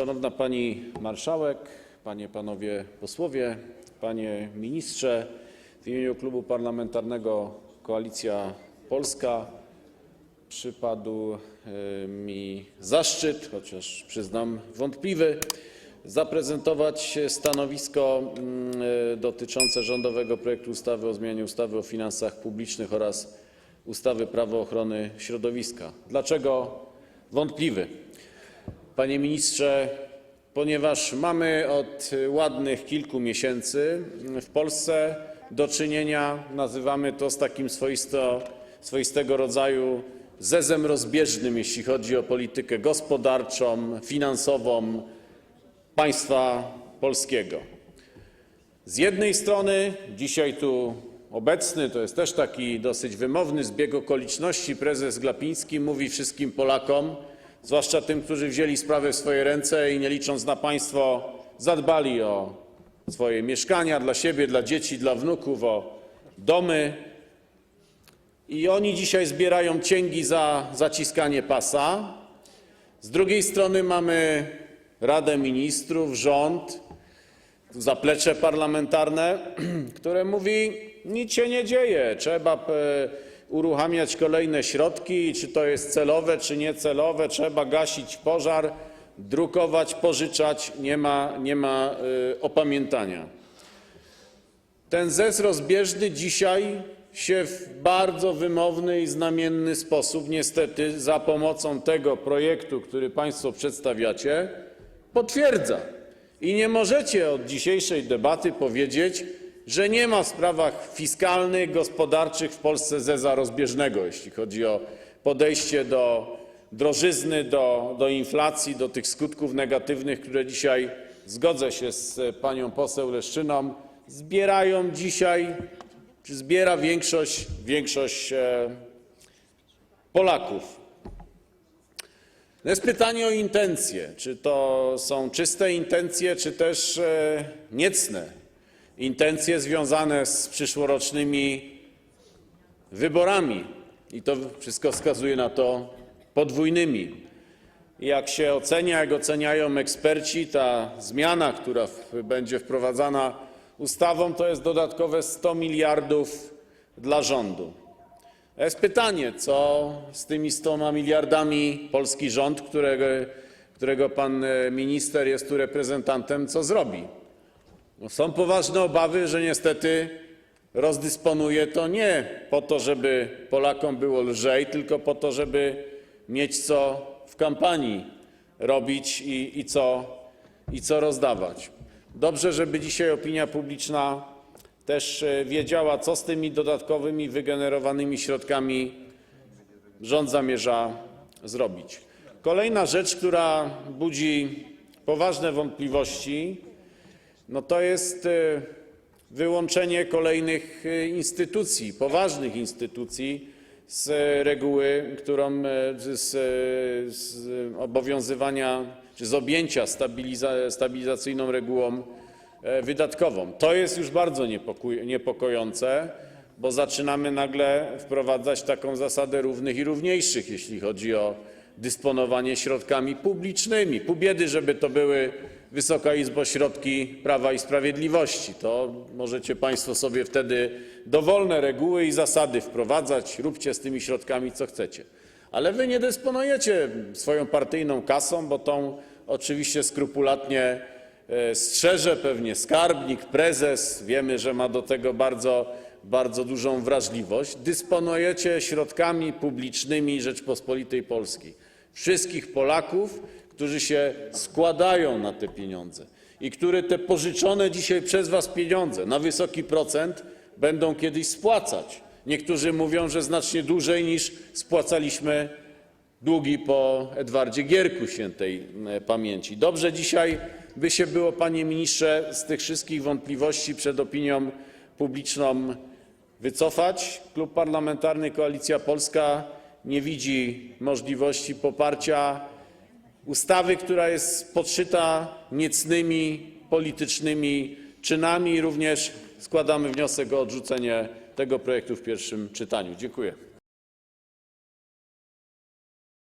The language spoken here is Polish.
Szanowna Pani Marszałek, Panie, Panowie Posłowie, Panie Ministrze! W imieniu Klubu Parlamentarnego Koalicja Polska przypadł e, mi zaszczyt, chociaż przyznam wątpliwy, zaprezentować stanowisko mm, e, dotyczące rządowego projektu ustawy o zmianie ustawy o finansach publicznych oraz ustawy Prawo ochrony środowiska. Dlaczego wątpliwy? Panie ministrze, ponieważ mamy od ładnych kilku miesięcy w Polsce do czynienia, nazywamy to, z takim swoistego rodzaju zezem rozbieżnym, jeśli chodzi o politykę gospodarczą, finansową państwa polskiego. Z jednej strony dzisiaj tu obecny, to jest też taki dosyć wymowny zbieg okoliczności, prezes Glapiński mówi wszystkim Polakom, zwłaszcza tym, którzy wzięli sprawę w swoje ręce i nie licząc na państwo, zadbali o swoje mieszkania dla siebie, dla dzieci, dla wnuków, o domy. I oni dzisiaj zbierają cięgi za zaciskanie pasa. Z drugiej strony mamy Radę Ministrów, rząd, zaplecze parlamentarne, które mówi: nic się nie dzieje, trzeba e, uruchamiać kolejne środki, czy to jest celowe, czy niecelowe, trzeba gasić pożar, drukować, pożyczać, nie ma, e, opamiętania. Ten zez rozbieżny dzisiaj się w bardzo wymowny i znamienny sposób, niestety za pomocą tego projektu, który Państwo przedstawiacie, potwierdza. I nie możecie od dzisiejszej debaty powiedzieć, że nie ma w sprawach fiskalnych, gospodarczych w Polsce zeza rozbieżnego, jeśli chodzi o podejście do drożyzny, do, inflacji, do tych skutków negatywnych, które dzisiaj, zgodzę się z panią poseł Leszczyną, zbierają dzisiaj, czy zbiera większość, e, Polaków. Jest pytanie o intencje. Czy to są czyste intencje, czy też e, niecne intencje związane z przyszłorocznymi wyborami. I to wszystko wskazuje na to podwójnymi. Jak się ocenia, jak oceniają eksperci, ta zmiana, która będzie wprowadzana ustawą, to jest dodatkowe 100 miliardów dla rządu. Jest pytanie, co z tymi 100 miliardami polski rząd, którego, którego pan e, minister jest tu reprezentantem, co zrobi? No są poważne obawy, że niestety rozdysponuje to nie po to, żeby Polakom było lżej, tylko po to, żeby mieć co w kampanii robić i, i, co, rozdawać. Dobrze, żeby dzisiaj opinia publiczna też e, wiedziała, co z tymi dodatkowymi wygenerowanymi środkami rząd zamierza zrobić. Kolejna rzecz, która budzi poważne wątpliwości, to jest e, wyłączenie kolejnych e, instytucji, poważnych instytucji z reguły, którą e, z, obowiązywania czy z objęcia stabiliza, stabilizacyjną regułą wydatkową. To jest już bardzo niepokojące, bo zaczynamy nagle wprowadzać taką zasadę równych i równiejszych, jeśli chodzi o dysponowanie środkami publicznymi. Pół biedy, żeby to były, Wysoka Izbo, środki Prawa i Sprawiedliwości. To możecie Państwo sobie wtedy dowolne reguły i zasady wprowadzać, róbcie z tymi środkami co chcecie. Ale wy nie dysponujecie swoją partyjną kasą, bo tą oczywiście skrupulatnie e, strzeże pewnie skarbnik, prezes. Wiemy, że ma do tego bardzo, bardzo dużą wrażliwość. Dysponujecie środkami publicznymi Rzeczpospolitej Polskiej. Wszystkich Polaków, którzy się składają na te pieniądze i które te pożyczone dzisiaj przez was pieniądze na wysoki procent będą kiedyś spłacać. Niektórzy mówią, że znacznie dłużej niż spłacaliśmy długi po Edwardzie Gierku świętej pamięci. Dobrze dzisiaj by się było, panie ministrze, z tych wszystkich wątpliwości przed opinią publiczną wycofać. Klub Parlamentarny Koalicja Polska nie widzi możliwości poparcia ustawy, która jest podszyta niecnymi politycznymi czynami. Również składamy wniosek o odrzucenie tego projektu w pierwszym czytaniu. Dziękuję.